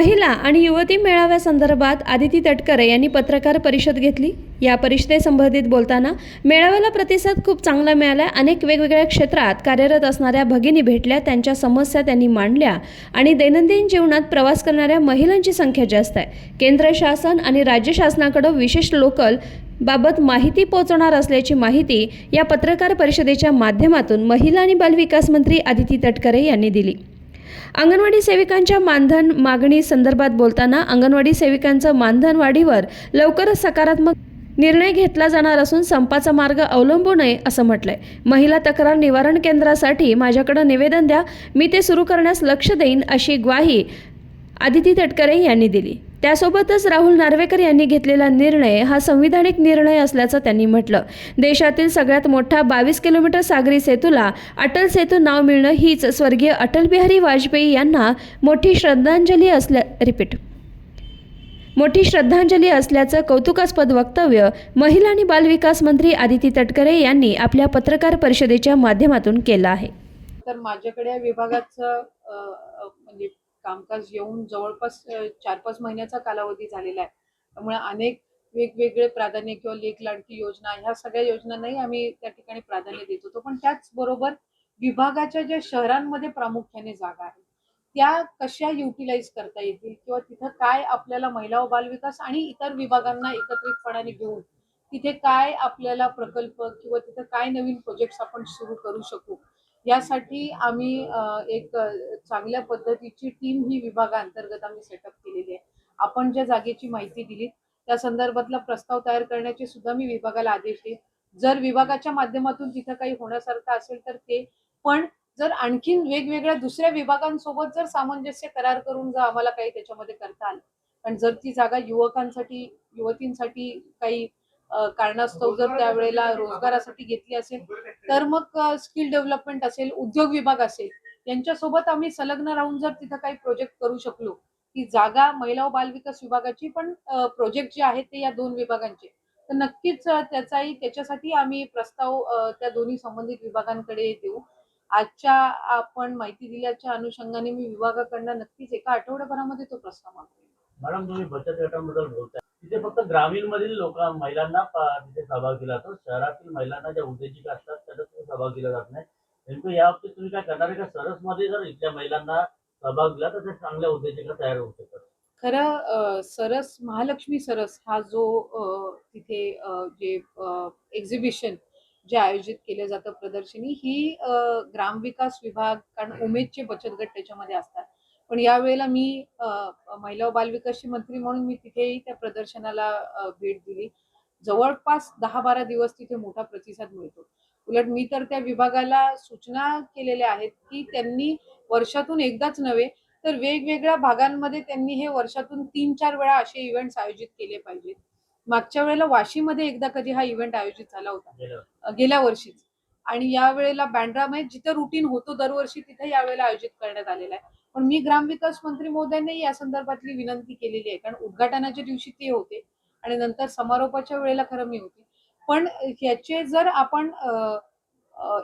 महिला आणि युवती मेळाव्यासंदर्भात आदिती तटकरे यांनी पत्रकार परिषद घेतली. या परिषदेसंबंधित बोलताना मेळाव्याला प्रतिसाद खूप चांगला मिळाला. अनेक वेगवेगळ्या क्षेत्रात कार्यरत असणाऱ्या भगिनी भेटल्या त्यांच्या समस्या त्यांनी मांडल्या आणि दैनंदिन जीवनात प्रवास करणाऱ्या महिलांची संख्या जास्त आहे. केंद्र शासन आणि राज्य शासनाकडं विशेष लोकल बाबत माहिती पोहोचवणार असल्याची माहिती या पत्रकार परिषदेच्या माध्यमातून महिला आणि बालविकास मंत्री आदिती तटकरे यांनी दिली. अंगणवाडी सेविकांच्या मानधन मागणी संदर्भात बोलताना अंगणवाडी सेविकांचं मानधन वाढीवर लवकरच सकारात्मक निर्णय घेतला जाणार असून संपाचा मार्ग अवलंबू नये असं म्हटलंय. महिला तक्रार निवारण केंद्रासाठी माझ्याकडे निवेदन द्या. मी ते सुरू करण्यास लक्ष देईन अशी ग्वाही आदिती तटकरे यांनी दिली. त्यासोबतच राहुल नार्वेकर यांनी घेतलेला निर्णय हा संविधानिक निर्णय असल्याचं त्यांनी म्हटलं. देशातील सगळ्यात मोठा बावीस किलोमीटर सागरी सेतूला अटल सेतू नाव मिळणं हीच स्वर्गीय अटल बिहारी वाजपेयी यांना मोठी श्रद्धांजली असल्या रिपीट. मोठी श्रद्धांजली असल्याचं कौतुकास्पद वक्तव्य महिला आणि बालविकास मंत्री आदिती तटकरे यांनी आपल्या पत्रकार परिषदेच्या माध्यमातून केलं आहे. तर माझ्याकडे विभागाचं म्हणजे कामकाज येऊन जवळपास चार पाच महिन्याचा कालावधी झालेला आहे. त्यामुळे अनेक वेगवेगळे प्राधान्य किंवा लेख लाडकी योजना ह्या सगळ्या योजनांनाही आम्ही त्या ठिकाणी प्राधान्य देत होतो. पण त्याचबरोबर विभागाच्या ज्या शहरांमध्ये प्रामुख्याने जागा आहेत त्या कशा युटिलाइज करता येतील किंवा तिथं काय आपल्याला महिला व बालविकास आणि इतर विभागांना एकत्रितपणाने घेऊन तिथे काय आपल्याला प्रकल्प किंवा तिथं काय नवीन प्रोजेक्ट्स आपण सुरू करू शकू यासाठी आम्ही एक चांगल्या पद्धतीची टीम ही विभागाअंतर्गत आम्ही सेटअप केलेली आहे. आपण ज्या जागेची माहिती दिली त्या संदर्भातला प्रस्ताव तयार करण्याचे सुद्धा मी विभागाला आदेश देईन जर विभागाच्या माध्यमातून तिथं काही होण्यासारखं असेल तर ते. पण जर आणखीन वेगवेगळ्या दुसऱ्या विभागांसोबत जर सामंजस्य करार करून जर आम्हाला काही त्याच्यामध्ये करता आलं. पण जर ती जागा युवकांसाठी युवतींसाठी काही कारणास्तव जर त्यावेळेला रोजगारासाठी घेतली असेल तर मग स्किल डेव्हलपमेंट असेल उद्योग विभाग असेल यांच्यासोबत आम्ही संलग्न राहून जर तिथं काही प्रोजेक्ट करू शकलो ती जागा महिला व बालविकास विभागाची पण प्रोजेक्ट जे आहेत ते या दोन विभागांचे तर नक्कीच त्याचाही त्याच्यासाठी आम्ही प्रस्ताव त्या दोन्ही संबंधित विभागांकडे देऊ. आजच्या आपण माहिती दिल्याच्या अनुषंगाने मी विभागाकडनं नक्कीच एका आठवड्याभरामध्ये तो प्रस्ताव मागतो. मॅडम तुम्ही बचत गटांबद्दल बोलताय. तिथे फक्त ग्रामीण मधील लोक महिलांना तिथे सहभाग दिला जातो. शहरातील महिलांना ज्या उद्योजिका असतात सहभाग दिला जात नाही. नेमकं या बाबतीत तुम्ही काय करणार आहे का? सरसमध्ये जर इथल्या महिलांना सहभाग दिला तर त्या चांगल्या उद्योजिका तयार होऊ शकतात खरं सरस महालक्ष्मी सरस हा जो तिथे जे एक्झिबिशन जे आयोजित केलं जातं प्रदर्शनी ही ग्रामविकास विभाग कारण उमेदचे बचत गट त्याच्यामध्ये असतात. पण यावेळेला मी महिला व बालविकासची मंत्री म्हणून मी तिथेही त्या प्रदर्शनाला भेट दिली. जवळपास दहा बारा दिवस तिथे मोठा प्रतिसाद मिळतो. उलट मी तर त्या विभागाला सूचना केलेल्या आहेत की त्यांनी वर्षातून एकदाच नव्हे तर वेगवेगळ्या भागांमध्ये त्यांनी हे वर्षातून तीन चार वेळा असे इव्हेंट्स आयोजित केले पाहिजेत. मागच्या वेळेला वाशीमध्ये एकदा कधी हा इव्हेंट आयोजित झाला होता. गेल्या वर्षीच. आणि या वेळेला बँड्रामध्ये जिथं रुटीन होतो दरवर्षी तिथे यावेळेला आयोजित करण्यात आलेला आहे. पण मी ग्रामविकास मंत्री महोदयांनी या संदर्भातली विनंती केलेली आहे. कारण उद्घाटनाच्या दिवशी ते होते आणि नंतर समारोपाच्या वेळेला खरं मी होते. पण ह्याचे जर आपण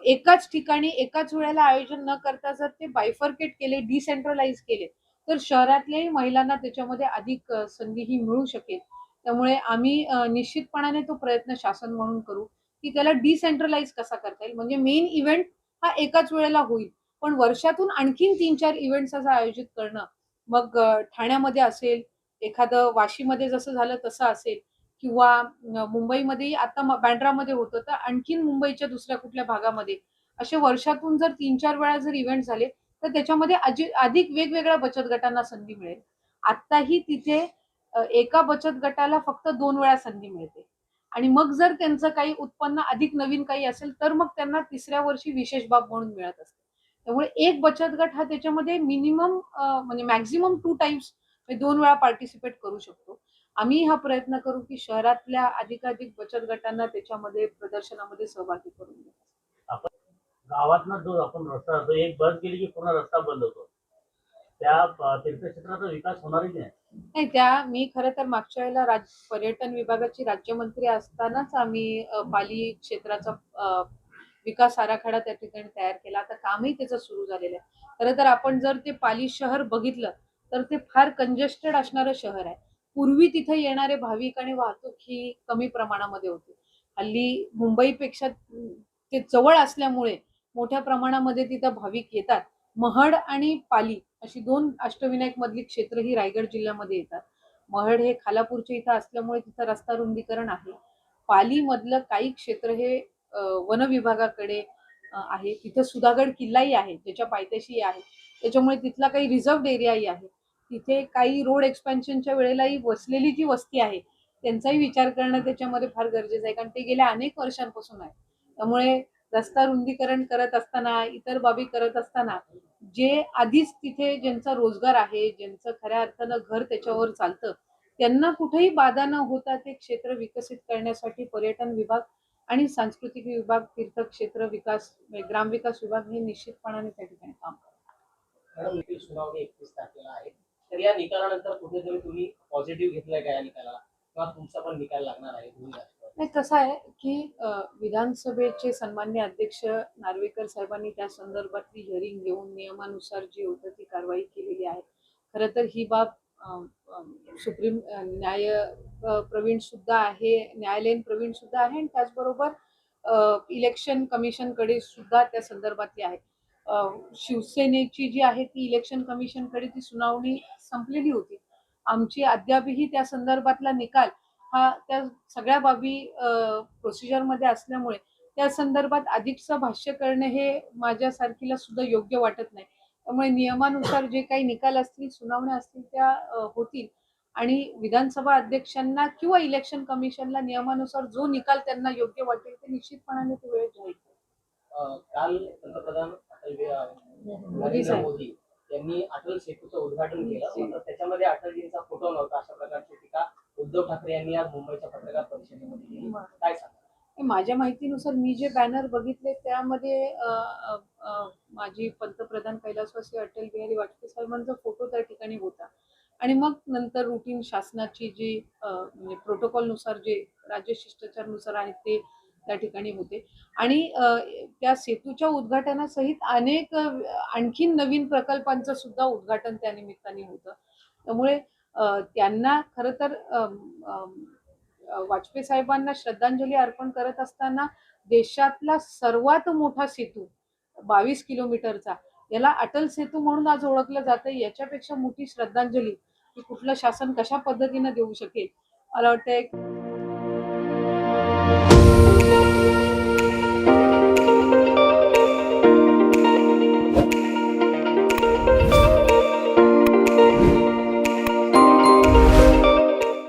एकाच ठिकाणी एकाच वेळेला आयोजन न करता जर ते बायफर्केट केले डिसेंट्रलाइज केले तर शहरातल्याही महिलांना त्याच्यामध्ये अधिक संधी ही मिळू शकेल. त्यामुळे आम्ही निश्चितपणाने तो प्रयत्न शासन म्हणून करू की त्याला डिसेंट्रलाइज कसा करता येईल. म्हणजे मेन इव्हेंट हा एकाच वेळेला होईल. पण वर्षातून आणखीन तीन चार इव्हेंट्स असं आयोजित करणं मग ठाण्यामध्ये असेल एखादं वाशीमध्ये जसं झालं तसं असेल किंवा मुंबईमध्ये मुंबईमध्येही आता बँड्रामध्ये होतं तर आणखीन मुंबईच्या दुसऱ्या कुठल्या भागामध्ये. असे वर्षातून जर तीन चार वेळा जर इव्हेंट झाले तर त्याच्यामध्ये अधिक वेगवेगळ्या बचत गटांना संधी मिळेल. आत्ताही तिथे एका बचत गटाला फक्त दोन वेळा संधी मिळते. आणि मग जर त्यांचं काही उत्पन्न अधिक नवीन काही असेल तर मग त्यांना तिसऱ्या वर्षी विशेष बाब म्हणून मिळत असते. त्यामुळे एक बचत गट हा त्याच्यामध्ये मिनिमम म्हणजे मॅक्झिमम टू टाइम्स दोन वेळा पार्टिसिपेट करू शकतो. आम्ही हा प्रयत्न करू की शहरातल्या अधिकाधिक बचत गटांना त्याच्यामध्ये प्रदर्शनामध्ये सहभागी करून घेऊ गावातनं जो आपण रस्ता जातो एक बस गेली की पूर्ण रस्ता बंद होतो. त्या तीर्थक्षेत्राचा विकास होणारच नाही. नाही त्या मी खरं तर मागच्या वेळेला राज पर्यटन विभागाची राज्यमंत्री असतानाच आम्ही पाली क्षेत्राचा विकास आराखडा त्या ठिकाणी तयार केला. आता कामही त्याचं सुरू झालेलं आहे. खरं तर आपण जर ते पाली शहर बघितलं तर ते फार कंजेस्टेड असणारं शहर आहे. पूर्वी तिथे येणारे भाविक आणि वाहतूक ही कमी प्रमाणामध्ये होती. हल्ली मुंबईपेक्षा ते जवळ असल्यामुळे मोठ्या प्रमाणामध्ये तिथं भाविक येतात. महड आणि पाली अशी दोन अष्टविनायक मधली क्षेत्र ही रायगड जिल्ह्यामध्ये येतात. महड हे खालापूरच्या इथं असल्यामुळे तिथं रस्ता रुंदीकरण आहे. पाली मधलं काही क्षेत्र हे वन विभागाकडे आहे. तिथं सुधागड किल्लाही आहे त्याच्या पायथ्याशी आहे. त्याच्यामुळे तिथला काही रिझर्व्ह एरियाही आहे. तिथे काही रोड एक्सपेन्शनच्या वेळेलाही वसलेली जी वस्ती आहे त्यांचाही विचार करणं त्याच्यामध्ये फार गरजेचं आहे. कारण ते गेल्या अनेक वर्षांपासून आहे. त्यामुळे रस्ता रुंदीकरण करत असताना इतर बाबी करत असताना जे आधीच तिथे ज्यांचा रोजगार आहे ज्यांचं खऱ्या अर्थानं घर त्याच्यावर चालतं त्यांना कुठेही बाधा न होता ते क्षेत्र विकसित करण्यासाठी पर्यटन विभाग आणि सांस्कृतिक विभाग तीर्थक्षेत्र विकास ग्रामविकास विभाग हे निश्चितपणाने त्या ठिकाणी काम करतात. तर या निकालानंतर कुठेतरी तुम्ही पॉझिटिव्ह घेतलाय का या निकालाला किंवा तुमचा पण निकाल लागणार आहे नाही कसं आहे की विधानसभेचे सन्मान्य अध्यक्ष नार्वेकर साहेबांनी त्या संदर्भातली हिअरिंग घेऊन नियमानुसार जी होतं ती कारवाई केलेली आहे. खरं तर ही बाब सुप्रीम न्याय प्रवीण सुद्धा आहे न्यायालयीन प्रवीण सुद्धा आहे आणि त्याचबरोबर इलेक्शन इलेक्शन कमिशनकडे सुद्धा त्या संदर्भातली आहे. शिवसेनेची जी आहे ती इलेक्शन कमिशनकडे ती सुनावणी संपलेली होती. आमची अद्यापही त्या संदर्भातला निकाल हा त्या सगळ्या बाबी प्रोसिजरमध्ये असल्यामुळे त्या संदर्भात अधिकचं भाष्य करणे हे माझ्यासारखीला सुद्धा योग्य वाटत नाही. त्यामुळे नियमानुसार जे काही निकाल असतील सुनावण्या असतील त्या होतील. आणि विधानसभा अध्यक्षांना किंवा इलेक्शन कमिशनला नियमानुसार जो निकाल त्यांना योग्य वाटेल ते निश्चितपणाने ते वेळेत जाहीर काल पंतप्रधान नरेंद्र मोदी यांनी अटल सेतूचं उद्घाटन केलं. मात्र त्याच्यामध्ये अटलजींचा फोटो नव्हता. अशा प्रकारची टीका उद्धव ठाकरे यांनी आज मुंबईच्या पत्रकार परिषदेमध्ये केली. काय सांगा माझ्या माहितीनुसार मी जे बॅनर बघितले त्यामध्ये माजी पंतप्रधान कैलासवासी अटल बिहारी वाजपेयी साहेबांचा फोटो त्या ठिकाणी होता. आणि मग नंतर रुटीन शासनाची जी म्हणजे प्रोटोकॉलनुसार जे राज्य शिष्टाचारनुसार आहे ते त्या ठिकाणी होते. आणि त्या सेतूच्या उद्घाटनासहित अनेक आणखीन नवीन प्रकल्पांचं सुद्धा उद्घाटन त्या निमित्ताने होतं. त्यामुळे त्यांना खरं तर वाजपेयी साहेबांना श्रद्धांजली अर्पण करत असताना देशातला सर्वात मोठा सेतू बावीस किलोमीटरचा याला अटल सेतू म्हणून आज ओळखलं जातं याच्यापेक्षा मोठी श्रद्धांजली कुठलं शासन कशा पद्धतीनं देऊ शकेल? मला वाटतं